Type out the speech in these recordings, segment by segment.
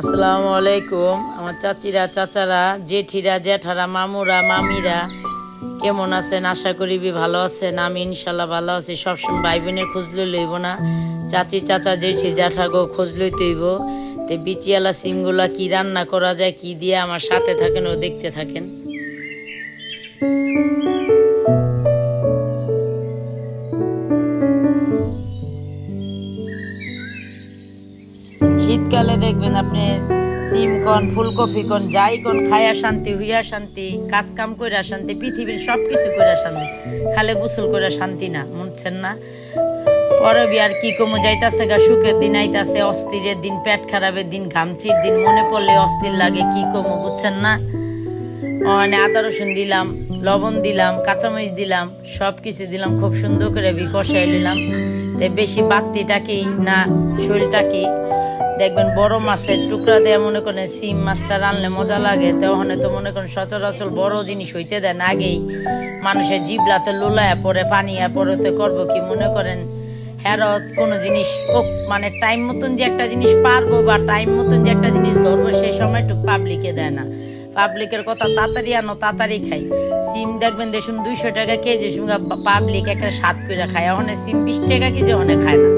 আসসালামু আলাইকুম। আমার চাচিরা, চাচারা, জেঠিরা, জ্যাঠারা, মামুরা, মামিরা, কেমন আছেন? আশা করি ভালো আছেন। আমি ইনশাল্লাহ ভালো আছি। সবসময় ভাই বোনের খোঁজ লই লইব না। চাচি, চাচা, জেঠি, জ্যাঠা গো, খোঁজ লই তৈব। তে বিচিয়ালা সিমগুলা কি রান্না করা যায়, কি দিয়ে আমার সাথে থাকেন, ও দেখতে থাকেন। শীতকালে দেখবেন আপনি সিম কন, ফুলকপি কন, যাই কন, খায়া শান্তি, হইয়া শান্তি, কাজ কাম কইরা শান্তি, পৃথিবীর সব কিছু কইরা শান্তি, খালে গোসল কইরা শান্তি না, মনছেন না। পরে আর কি কমো, যাইতাছে গা, সুখের দিন আইতাছে, অস্থিরের দিন, পেট খারাপের দিন, ঘামচির দিন, মনে পড়লে অস্থির লাগে, কি কমো, বুঝছেন না? মানে আদা রসুন দিলাম, লবণ দিলাম, কাঁচামরিচ দিলাম সব কিছু দিলাম, খুব সুন্দর করে বি কষাই নিলাম তে বেশি বাত্তিটাকে না, শরীরটাকে দেখবেন বড় মাছের টুকরা দিয়ে মনে করেন সিম মাছটা রানলে মজা লাগে তো ওখানে তো মনে করেন সচরাচর বড় জিনিস হইতে দেন আগেই। মানুষের জিবলাতে লোলায় পরে পানিয়া পরেতে করব কি? মনে করেন হ্যারত কোনো জিনিস মানে টাইম মতন যে একটা জিনিস পারব বা টাইম মতন যে একটা জিনিস ধরবো সেই সময়টুকু পাবলিকে দেয় না। পাবলিকের কথা তাড়াতাড়ি আনো, তাড়াতাড়ি খাই। সিম দেখবেন দেখুন দুইশো টাকা কেজি সঙ্গে পাবলিক একটা সাত করে খায়। ওখানে সিম বিশ টাকা কেজি ওখানে খায় না।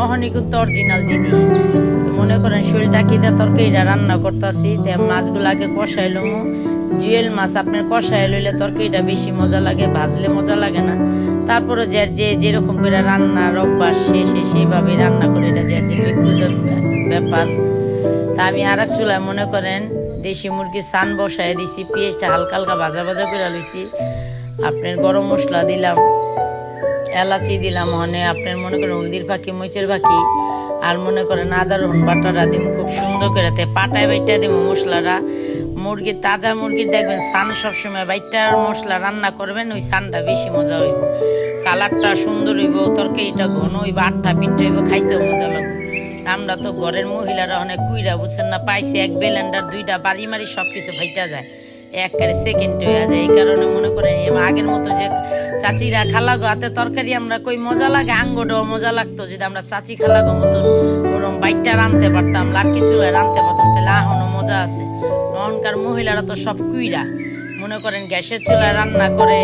ওখানে কিন্তু অরিজিনাল জিনিস। মনে করেন শরীরটা কিতে তরকারিটা রান্না করতেছি, তে মাছগুলো আগে কষাইলাম জুয়েল মাছ আপনার কষাই লইলে তরকারিটা বেশি মজা লাগে, ভাজলে মজা লাগে না। তারপরে যে যে যেরকম করে রান্নার অভ্যাস, সে সে সেইভাবে রান্না করে এটা যে ব্যাপার। তা আমি আর এক চুলায় মনে করেন দেশি মুরগি সান বসায় দিছি, পেঁয়াজটা হালকা হালকা ভাজা ভাজা করে লইছি। আপনার গরম মশলা দিলাম। এলাচি দিলাম হনে আপনার মনে করেন হলদির পাখি মরিচের পাখি আর মনে করেন আদা, রসুন বাটাটা দিম খুব সুন্দর করে। তে পাটায় বাইটা দিব মশলাটা। মুরগির, তাজা মুরগির দেখবেন সান সবসময় বাইটার মশলা রান্না করবেন, ওই সানটা বেশি মজা হইব। কালারটা সুন্দর হইব, তরকারিটা ঘন হইব, আটটা পিঠা হইব, খাইতেও মজা লাগবে। আমরা তো ঘরের মহিলারা অনেক কুইরা বুঝছেন না, পাইছে এক বেলেন্ডার, দুইটা বাড়ি মারি সব কিছু ভাইটা যায়। একবারে সেকেন্ড হয়ে যায়, এই কারণে মনে করেন আগের মতো যে চাচিরা খালাগো হাতে তরকারি, আমরা কই মজা লাগে, আঙ্গটাও মজা লাগতো, যদি আমরা চাচি খালাগো মতন ওরম বাইকটা রানতে পারতাম লাটকি চুলায় রানতে পারতাম, তাহলে আহনও মজা আছে। এখনকার মহিলারা তো সব কুইরা। মনে করেন গ্যাসের চুলায় রান্না করে,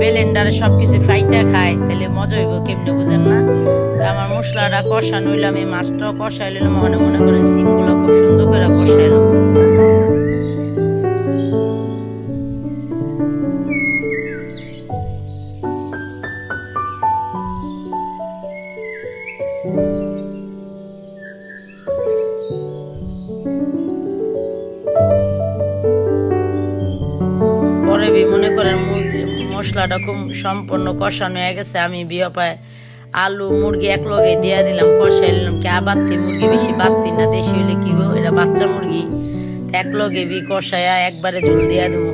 বেলেন্ডারে সব কিছু ফ্রাইটা খায়, তাহলে মজা হইব কেমনে বুঝেন না? তা আমার মশলাটা কষা হইলাম এই মাছটাও কষাই নিলাম মনে মনে করেন সিমগুলো খুব সুন্দর করে কষাইলাম মুরগি- মশলাটা খুব সম্পূর্ণ কষানো হয়ে গেছে। আমি বিয়ে পায় আলু, মুরগি এক লগে দিয়ে দিলাম, কষাই নিলাম। কে বাড়তি মুরগি বেশি বাত্তি না, দেশি হলে কি এটা বাচ্চা মুরগি, এক লগে বি কষায়া একবারে ঝুল দিয়ে দেবো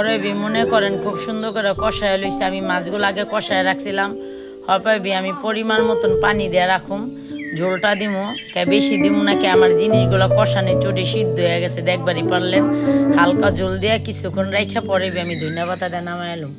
পরে বি মনে করেন খুব সুন্দর করে কষায় লইছে। আমি মাছগুলো আগে কষায় রাখছিলাম। হবে বি আমি পরিমাণ মতন পানি দিয়ে রাখুম। ঝোলটা দিমু। কে বেশি দিমু নাকি আমার জিনিসগুলো কষানে চটে সিদ্ধ হয়ে গেছে। দেখবারই পারলেন। হালকা জল দিয়ে কিছুক্ষণ রেখে পরে আমি ধন্যবাদ দিয়ে নামাই এলাম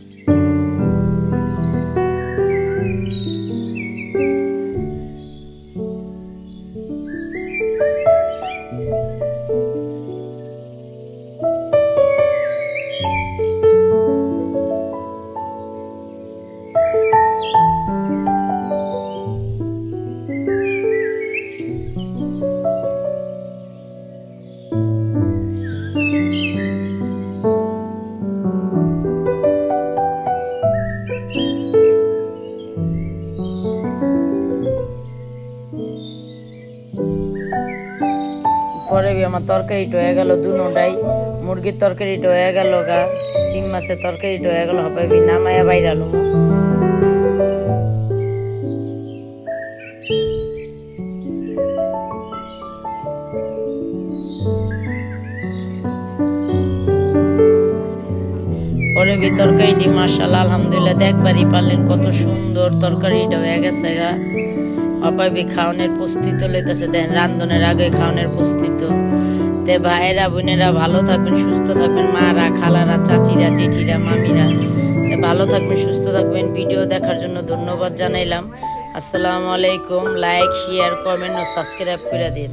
আমার তরকারিটা হয়ে গেল দুনোটাই মুরগির তরকারিটা হয়ে গেল গা সিম মাছের তরকারি হয়ে গেল, হবে নামায়া বাইরালো পরে বি তরকারিটি মার্শাল আলহামদুলিল্লাহ, দেখবারই পারলেন কত সুন্দর তরকারিটা হয়ে গেছে গা। অপাবি খাওয়ানোর প্রস্তুত লইতেছে, দেখেন, রান্ধনের আগে খাওয়ানোর প্রস্তুত। তে ভাইয়েরা, বোনেরা ভালো থাকবেন, সুস্থ থাকবেন। মারা, খালারা, চাচিরা, জেঠিরা, মামিরা, তে ভালো থাকবেন, সুস্থ থাকবেন। ভিডিও দেখার জন্য ধন্যবাদ জানাইলাম। আসসালামু আলাইকুম। লাইক, শেয়ার, কমেন্ট ও সাবস্ক্রাইব করে দিন।